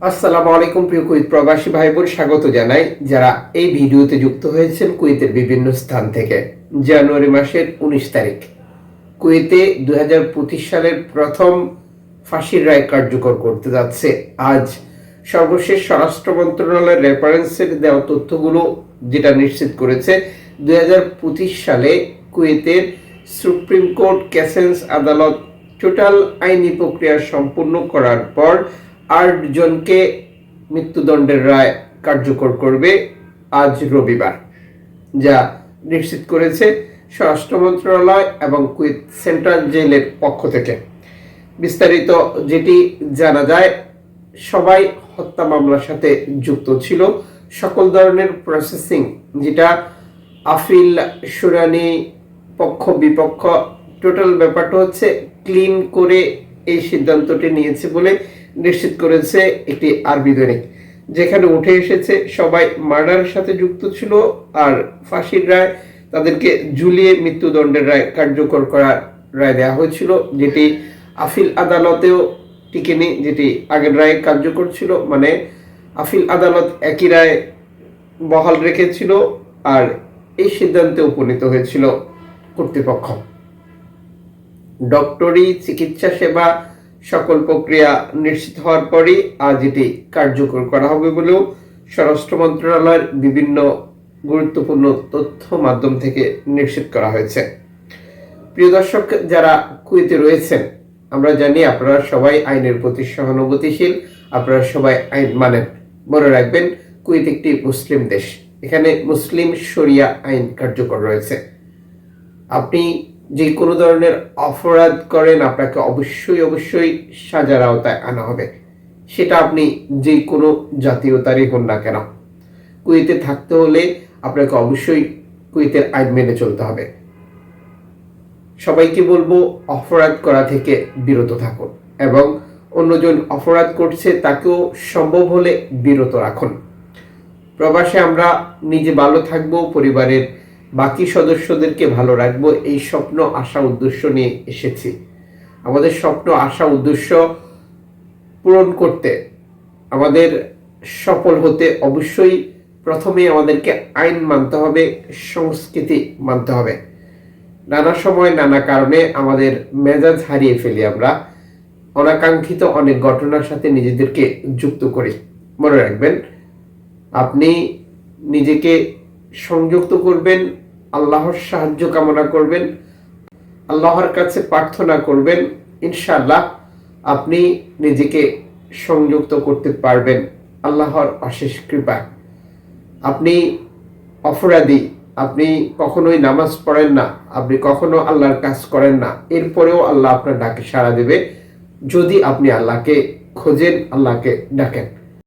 আসসালামু আলাইকুম প্রিয় কুইত প্রবাসী ভাই বোন স্বাগত জানাই। যারা এই ভিডিওতে যুক্ত হয়েছেন কুয়েতের বিভিন্ন স্থান থেকে। জানুয়ারি মাসের উনিশ তারিখ। কুয়েতে দুই হাজার পঁচিশ সালের প্রথম ফাঁসির রায় কার্যকর করতে যাচ্ছে। আজ সর্বশেষ স্বরাষ্ট্র মন্ত্রণালয়ের রেফারেন্সের দেওয়া তথ্যগুলো যেটা নিশ্চিত করেছে দুই হাজার পঁচিশ সালে কুয়েতের সুপ্রিম কোর্ট ক্যাসেন্স আদালত টোটাল আইনি প্রক্রিয়া সম্পূর্ণ করার পর আট জনকে মৃত্যুদণ্ডের রায় কার্যকর করবে আজ রবিবার, যা নিশ্চিত করেছে স্বরাষ্ট্র মন্ত্রণালয় এবং কুইত সেন্ট্রাল জেলের পক্ষ থেকে। বিস্তারিত যেটি জানা যায়, সবাই হত্যা মামলার সাথে যুক্ত ছিল। সকল ধরনের প্রসেসিং, যেটা আফিল শুনানি, পক্ষ বিপক্ষ, টোটাল ব্যাপারটা হচ্ছে ক্লিন করে এই সিদ্ধান্তটি নিয়েছে বলে নিশ্চিত করেছে একটি আরবি দৈনিক, যেখানে উঠে এসেছে সবাই মার্ডারের সাথে যুক্ত ছিল আর ফাঁসির রায় তাদেরকে ঝুলিয়ে মৃত্যুদণ্ডের রায় কার্যকর করার রায় দেওয়া হয়েছিল, যেটি আফিল আদালতেও টিকেনি, যেটি আগের রায় কার্যকর ছিল মানে আফিল আদালত একই রায় বহাল রেখেছিল আর এই সিদ্ধান্তে উপনীত হয়েছিল কর্তৃপক্ষ। ডক্টরি চিকিৎসা সেবা সকল প্রক্রিয়া নিশ্চিত হওয়ার পরই আজ এটি কার্যকর করা হবে বলেও স্বরাষ্ট্র মন্ত্রণালয়ের বিভিন্ন গুরুত্বপূর্ণ তথ্য মাধ্যম থেকে নিশ্চিত করা হয়েছে। প্রিয় দর্শক, যারা কুয়েতে রয়েছেন, আমরা জানি আপনারা সবাই আইনের প্রতি সহানুভূতিশীল। আপনারা সবাই আইন মানেন। মনে রাখবেন, কুয়েত একটি মুসলিম দেশ। এখানে মুসলিম শরিয়া আইন কার্যকর রয়েছে। আপনি যে কোনো ধরনের অপরাধ করেন, আপনাকে অবশ্যই অবশ্যই সাজার আওতায় আনা হবে। সেটা আপনি যে কোনো জাতীয়তারই হন না কেন। কুয়েতে থাকতে হলে আপনাকে অবশ্যই কুয়েতের আইন মেনে চলতে হবে। সবাইকে বলব, অপরাধ করা থেকে বিরত থাকুন এবং অন্যজন অপরাধ করছে তাকেও সম্ভব হলে বিরত রাখুন। প্রবাসে আমরা নিজে ভালো থাকব, পরিবারের বাকি সদস্যদেরকে ভালো রাখব, এই স্বপ্ন, আশা, উদ্দেশ্য নিয়ে এসেছি। আমাদের স্বপ্ন, আশা, উদ্দেশ্য পূরণ করতে আমাদের সফল হতে অবশ্যই প্রথমে আমাদেরকে আইন মানতে হবে, সংস্কৃতি মানতে হবে। নানা সময়, নানা কারণে আমাদের মেজাজ হারিয়ে ফেলি আমরা। অনাকাঙ্ক্ষিত অনেক ঘটনার সাথে নিজেদেরকে যুক্ত করি। মনে রাখবেন, আপনি নিজেকে সংযুক্ত করবেন, আল্লাহর সাহায্য কামনা করবেন, আল্লাহর কাছে প্রার্থনা করবেন, ইনশাআল্লাহ আপনি নিজেকে সংযুক্ত করতে পারবেন, আল্লাহর অশেষ কৃপায়। আপনি অপরাধী, আপনি কখনোই নামাজ পড়েন না, আপনি কখনো আল্লাহর কাজ করেন না, এরপরেও আল্লাহ আপনার ডাকে সাড়া দেবে। যদি আপনি আল্লাহকে খোঁজেন, আল্লাহকে ডাকেন।